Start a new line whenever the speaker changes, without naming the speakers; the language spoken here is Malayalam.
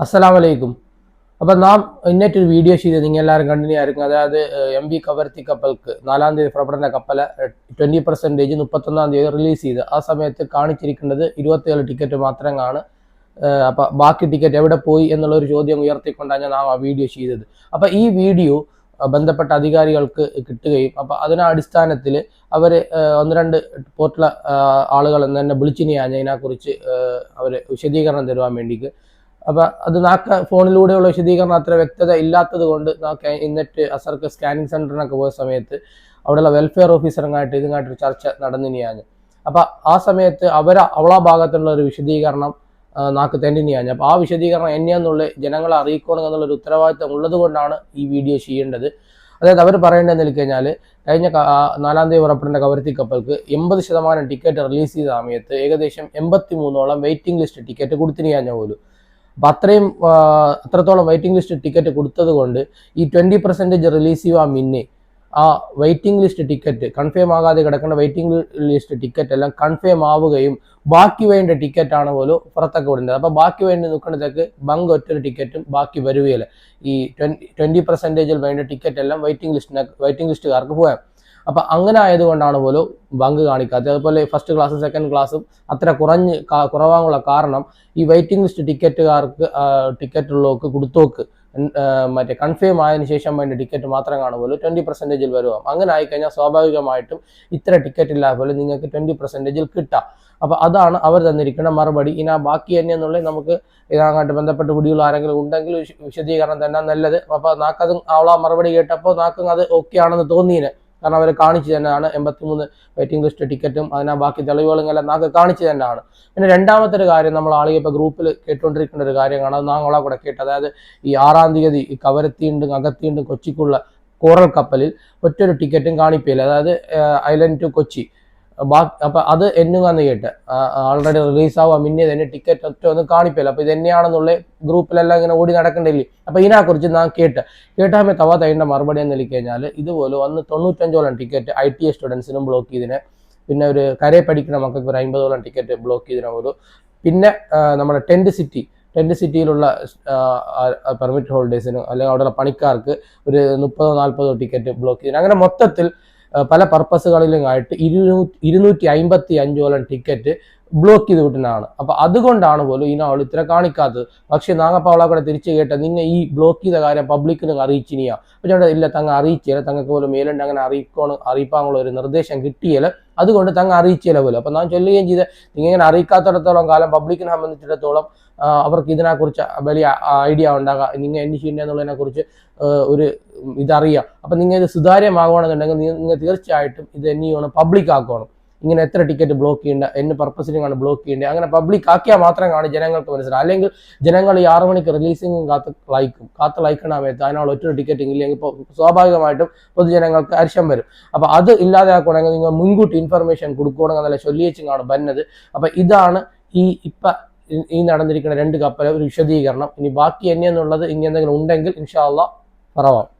അസ്സലാം വലൈക്കും അപ്പം നാം ഇന്നറ്റൊരു വീഡിയോ ചെയ്ത് നിങ്ങൾ എല്ലാവരും കണ്ടിന്യൂ അതായത് എം വി കവർത്തി കപ്പൽക്ക് നാലാം തീയതി ഫെബ്രുവരി കപ്പല ട്വന്റി പെർസെന്റേജ് മുപ്പത്തൊന്നാം തീയതി റിലീസ് ചെയ്ത്. ആ സമയത്ത് കാണിച്ചിരിക്കുന്നത് ഇരുപത്തിയേഴ് ടിക്കറ്റ് മാത്രമാണ് അപ്പം ബാക്കി ടിക്കറ്റ് എവിടെ പോയി എന്നുള്ള ഒരു ചോദ്യം ഉയർത്തിക്കൊണ്ടാണ് നാം ആ വീഡിയോ ചെയ്തത്. അപ്പം ഈ വീഡിയോ ബന്ധപ്പെട്ട അധികാരികൾക്ക് കിട്ടുകയും അപ്പം അതിനാ അടിസ്ഥാനത്തിൽ അവർ ഒന്ന് രണ്ട് പോർട്ടിലെ ആളുകൾ തന്നെ വിളിച്ചിനെയാണ് അതിനെക്കുറിച്ച് അവർ വിശദീകരണം തരുവാൻ വേണ്ടിക്ക് അപ്പം അത് നാക്ക ഫോണിലൂടെയുള്ള വിശദീകരണം അത്ര വ്യക്തത ഇല്ലാത്തത് കൊണ്ട് നാക്ക് ഇന്നിട്ട് അസർക്ക് സ്കാനിങ് സെന്ററിനൊക്കെ പോയ സമയത്ത് അവിടെയുള്ള വെൽഫെയർ ഓഫീസറുമായിട്ട് ഇതുമായിട്ടൊരു ചർച്ച നടന്നിനിയാണ് അപ്പം ആ സമയത്ത് അവരെ അവളാ ഭാഗത്തുള്ള ഒരു വിശദീകരണം നാക്ക് തെന്നിനിയാണ് അപ്പൊ ആ വിശദീകരണം എന്നെയെന്നുള്ള ജനങ്ങളെ അറിയിക്കണം എന്നുള്ളൊരു ഉത്തരവാദിത്തം ഉള്ളത് കൊണ്ടാണ് ഈ വീഡിയോ ചെയ്യേണ്ടത്. അതായത് അവർ പറയേണ്ടതെന്ന് കഴിഞ്ഞാൽ കഴിഞ്ഞ നാലാം തീയതി പുറപ്പെടുന്ന കവരത്തി കപ്പൽക്ക് എൺപത് ശതമാനം ടിക്കറ്റ് റിലീസ് ചെയ്ത സമയത്ത് ഏകദേശം എൺപത്തി മൂന്നോളം വെയിറ്റിംഗ് ലിസ്റ്റ് ടിക്കറ്റ് കൊടുത്തിനിയാഞ്ഞ പോലും. അപ്പം അത്രയും അത്രത്തോളം വെയിറ്റിംഗ് ലിസ്റ്റ് ടിക്കറ്റ് കൊടുത്തത് കൊണ്ട് ഈ ട്വന്റി പെർസെന്റേജ് റിലീസ് ചെയ്യുക മിന്നെ ആ വെയിറ്റിംഗ് ലിസ്റ്റ് ടിക്കറ്റ് കൺഫേം ആകാതെ കിടക്കുന്ന വെയിറ്റിംഗ് ലിസ്റ്റ് ടിക്കറ്റ് എല്ലാം കൺഫേം ആവുകയും ബാക്കി വേണ്ട ടിക്കറ്റ് ആണ് പോലും പുറത്തൊക്കെ വിടുന്നത്. അപ്പോൾ ബാക്കി വേണ്ടി നിൽക്കുന്നതൊക്കെ ബങ്ക് ഒറ്റൊരു ടിക്കറ്റും ബാക്കി വരുകയില്ല. ഈ ട്വന്റി ട്വന്റി പെർസെന്റേജിൽ വേണ്ട ടിക്കറ്റ് എല്ലാം വെയിറ്റിംഗ് ലിസ്റ്റിനെ വെയിറ്റിംഗ് ലിസ്റ്റുകാർക്ക് പോയാൽ അപ്പം അങ്ങനെ ആയതുകൊണ്ടാണ് പോലും ബങ്ക് കാണിക്കാത്തത്. അതുപോലെ ഫസ്റ്റ് ക്ലാസ് സെക്കൻഡ് ക്ലാസ്സും അത്ര കുറഞ്ഞ് കുറവാനുള്ള കാരണം ഈ വെയിറ്റിംഗ് ലിസ്റ്റ് ടിക്കറ്റുകാർക്ക് ടിക്കറ്റ് ഉള്ളവർക്ക് കൊടുത്തോക്ക്. മറ്റേ കൺഫേം ആയതിന് ശേഷം വേണ്ട ടിക്കറ്റ് മാത്രം കാണുമല്ലോ ട്വന്റി പെർസെന്റേജിൽ വരുവാം. അങ്ങനെ ആയിക്കഴിഞ്ഞാൽ സ്വാഭാവികമായിട്ടും ഇത്ര ടിക്കറ്റ് ഇല്ലാതെ പോലെ നിങ്ങൾക്ക് ട്വന്റി പെർസെന്റേജിൽ കിട്ടാം. അപ്പോൾ അതാണ് അവർ തന്നിരിക്കുന്ന മറുപടി. ഇനി ആ ബാക്കി തന്നെ എന്നുള്ളത് നമുക്ക് ഇതാങ്ങായിട്ട് ബന്ധപ്പെട്ട് പിടിയുള്ള ആരെങ്കിലും ഉണ്ടെങ്കിൽ വിശദീകരണം തന്നെ നല്ലത്. അപ്പോൾ നാക്കതും അവളാ മറുപടി കേട്ടപ്പോൾ നാക്കും അത് ഓക്കെ ആണെന്ന് തോന്നിയിന്. കാരണം അവർ കാണിച്ചു തന്നെയാണ് എൺപത്തിമൂന്ന് വെയിറ്റിംഗ് ലിസ്റ്റ് ടിക്കറ്റും അതിനാ ബാക്കി തെളിവുകളും എല്ലാം നാക്ക് കാണിച്ചു തന്നെയാണ്. പിന്നെ രണ്ടാമത്തെ ഒരു കാര്യം നമ്മൾ ആളുകൾ ഇപ്പോൾ ഗ്രൂപ്പിൽ കേട്ടുകൊണ്ടിരിക്കുന്ന ഒരു കാര്യമാണ് അത് നാങ്ങളെ കൂടെ കേട്ട് അതായത് ഈ ആറാം തീയതി ഈ കവരത്തിയുണ്ടും അകത്തിയുണ്ടും കൊച്ചിക്കുള്ള കോറൽ കപ്പലിൽ ഒറ്റൊരു ടിക്കറ്റും കാണിപ്പില്ല അതായത് ഐലൻഡ് ടു കൊച്ചി. ബാക്കി അപ്പൊ അത് എന്ന് കേട്ട്. ആൾറെഡി റിലീസ് ആവുക മിന്നെ തന്നെ ടിക്കറ്റ് ഒറ്റ ഒന്നും കാണിപ്പില്ല. അപ്പൊ ഇത് തന്നെയാണെന്നുള്ള ഗ്രൂപ്പിലെല്ലാം ഇങ്ങനെ ഓടി നടക്കണ്ടില്ലേ അപ്പൊ ഇതിനെക്കുറിച്ച് ഞാൻ കേട്ട്. കേട്ടാമേ തവാ തൈന്റെ മറുപടി എന്ന് കഴിഞ്ഞാൽ ഇതുപോലെ വന്ന് തൊണ്ണൂറ്റഞ്ചോളം ടിക്കറ്റ് ഐ ടി എ സ്റ്റുഡൻസിനും ബ്ലോക്ക് ചെയ്തിനെ. പിന്നെ ഒരു കരയെ പഠിക്കുന്ന മക്കൾക്ക് ഒരു അമ്പതോളം ടിക്കറ്റ് ബ്ലോക്ക് ചെയ്തിന് ഒരു. പിന്നെ നമ്മുടെ ടെന്റ് സിറ്റി ടെന്റ് സിറ്റിയിലുള്ള പെർമിറ്റ് ഹോൾഡേഴ്സിനും അല്ലെങ്കിൽ അവിടെയുള്ള പണിക്കാർക്ക് ഒരു മുപ്പതോ നാൽപ്പതോ ടിക്കറ്റ് ബ്ലോക്ക് ചെയ്തിന്. അങ്ങനെ മൊത്തത്തിൽ പല പർപ്പസുകളിലും ആയിട്ട് ഇരുന്നൂറ്റി ഇരുന്നൂറ്റി അമ്പത്തി അഞ്ചോളം ടിക്കറ്റ് ബ്ലോക്ക് ചെയ്ത് വിട്ടനാണ്. അപ്പൊ അതുകൊണ്ടാണ് പോലും ഈ അവൾ ഇത്ര കാണിക്കാത്തത്. പക്ഷെ നാങ്ങപ്പ കൂടെ തിരിച്ചു കേട്ട നിന്നെ ഈ ബ്ലോക്ക് ചെയ്ത കാര്യം പബ്ലിക്കിന് അറിയിച്ചിനിയാ. അപ്പൊ ഞാൻ ഇല്ല തങ്ങ അറിയിച്ചില്ല തങ്ങൾക്ക് പോലും മേലുണ്ട് അങ്ങനെ അറിയിക്കോ അറിയിപ്പാനുള്ള ഒരു നിർദ്ദേശം കിട്ടിയല്ല അതുകൊണ്ട് തങ്ങ അറിയിച്ചില്ല പോലും. അപ്പൊ ഞാൻ ചൊല്ലുകയും ചെയ്ത് നിങ്ങൾ ഇങ്ങനെ അറിയിക്കാത്തിടത്തോളം കാലം പബ്ലിക്കിനെ സംബന്ധിച്ചിടത്തോളം അവർക്ക് ഇതിനെക്കുറിച്ച് വലിയ ഐഡിയ ഉണ്ടാകാം. നിങ്ങൾ എന്ത് ചെയ്യുന്നതിനെ കുറിച്ച് ഒരു ഇതറിയാം. അപ്പൊ നിങ്ങൾ ഇത് സുതാര്യമാകണമെന്നുണ്ടെങ്കിൽ നിങ്ങൾ തീർച്ചയായിട്ടും ഇത് എന്നെയാണ് പബ്ലിക് ആക്കണം. ഇങ്ങനെ എത്ര ടിക്കറ്റ് ബ്ലോക്ക് ചെയ്യേണ്ട എന്ന് പർപ്പസിനാണ് ബ്ലോക്ക് ചെയ്യേണ്ടത് അങ്ങനെ പബ്ലിക് ആക്കിയാൽ മാത്രം മാത്രമാണ് ജനങ്ങൾക്ക് മനസ്സിലാവും അല്ലെങ്കിൽ ജനങ്ങൾ ഈ ആറു മണിക്ക് റിലീസിങ്ങും കാത്ത് ലൈക്കും കാത്ത് ലൈക്കണ സമയത്ത് അതിനുള്ള ഒറ്റ ടിക്കറ്റ് ഇല്ലെങ്കിൽ ഇപ്പോൾ സ്വാഭാവികമായിട്ടും പൊതുജനങ്ങൾക്ക് അരിശം വരും. അപ്പൊ അത് ഇല്ലാതാക്കണമെങ്കിൽ നിങ്ങൾ മുൻകൂട്ടി ഇൻഫർമേഷൻ കൊടുക്കണമെങ്കിൽ നല്ല ചൊല്ലിയച്ചും കാണും ബന്നത്. അപ്പൊ ഇതാണ് ഈ ഇപ്പൊ ഈ- നടന്നിരിക്കുന്ന രണ്ട് കപ്പൽ ഒരു വിശദീകരണം. ഇനി ബാക്കി എന്നെന്നുള്ളത് ഇനി എന്തെങ്കിലും ഉണ്ടെങ്കിൽ ഇൻഷാല്ല പറവാം